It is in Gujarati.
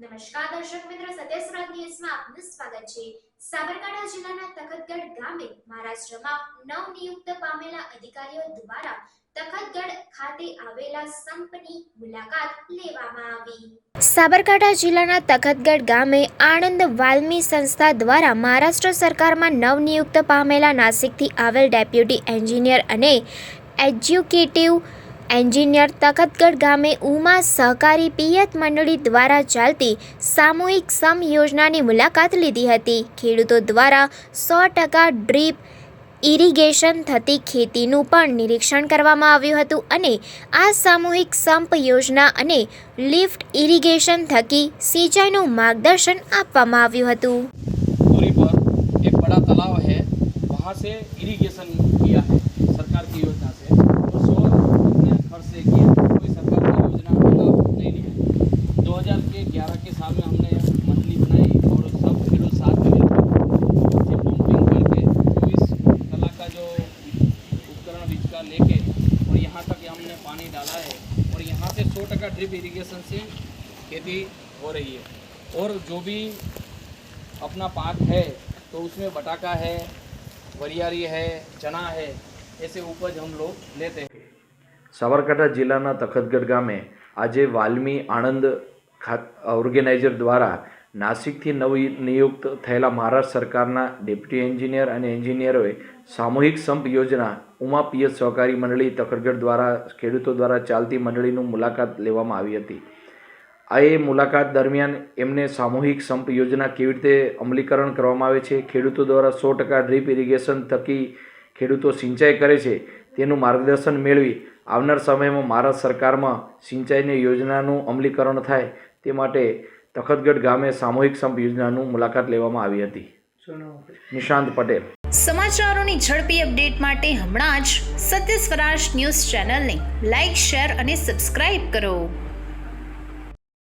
નમસ્કાર દર્શક મિત્રો, સત્ય ન્યૂઝમાં આપનું સ્વાગત છે. સાબરકાંઠા જિલ્લાના તખતગઢ ગામે મહારાષ્ટ્રમાં નવનિયુક્ત પામેલા અધિકારીઓ દ્વારા તખતગઢ ખાતે આવેલા સંપની મુલાકાત લેવામાં આવી. સાબરકાંઠા જિલ્લાના તખતગઢ ગામે આણંદ વાલ્મી સંસ્થા દ્વારા મહારાષ્ટ્ર સરકારમાં નવનિયુક્ત પામેલા નાસિકથી આવેલ ડેપ્યુટી એન્જિનિયર અને એજ્યુકેટિવ એન્જિનિયર તખતગઢ ગામે ઉમા સહકારી પિયત મંડળી દ્વારા ચાલતી સામૂહિક સમ યોજનાની મુલાકાત લીધી હતી. ખેડૂતો દ્વારા સો ટકા ડ્રીપ ઇરિગેશન થતી ખેતીનું પણ નિરીક્ષણ કરવામાં આવ્યું હતું અને આ સામૂહિક સંપ યોજના અને લિફ્ટ ઇરિગેશન થકી સિંચાઈનું માર્ગદર્શન આપવામાં આવ્યું હતું. એક બડા તલાવ હૈ વહાં સે ઇરિગેશન કિયા હૈ સરકાર કી યોજના સે. 2011 के साल में हमने मछली बनाई और सब साथ में पंपिंग करके तो इस कला का जो उपकरण लेके और यहाँ तक हमने पानी डाला है और यहाँ से टका ड्रिप इरीगेशन से खेती हो रही है। और जो भी अपना पाक है तो उसमें बटाका है, वरियारी है, चना है, ऐसे उपज हम लोग लेते हैं। સાબરકાંઠા तखतगढ़ તખતગઢ में आज वाल्मी आणंद ખાત, ઓર્ગેનાઇઝર દ્વારા નાસિકથી નવી નિયુક્ત થયેલા મહારાષ્ટ્ર સરકારના ડેપ્યુટી એન્જિનિયર અને એન્જિનિયરોએ સામૂહિક સંપ યોજના ઉમા પિયત સહકારી મંડળી, તખડગઢ દ્વારા, ખેડૂતો દ્વારા ચાલતી મંડળીનું મુલાકાત લેવામાં આવી હતી. આ એ મુલાકાત દરમિયાન એમને સામૂહિક સંપ યોજના કેવી રીતે અમલીકરણ કરવામાં આવે છે, ખેડૂતો દ્વારા સો ટકા ડ્રીપ ઇરિગેશન થકી ખેડૂતો સિંચાઈ કરે છે, તેનું માર્ગદર્શન મેળવી આવનાર સમયમાં મહારાષ્ટ્ર સરકારમાં સિંચાઈની યોજનાનું અમલીકરણ થાય તે માટે તખતગઢ ગામે સામૂહિક સંપ યોજનાનું મુલાકાત લેવામાં આવી હતી. નિશાંત પટેલ. સમાચારોની ઝડપી અપડેટ માટે હમણાં જ સત્ય સ્વરાજ ન્યૂઝ ચેનલને લાઇક શેર અને સબસ્ક્રાઇબ કરો.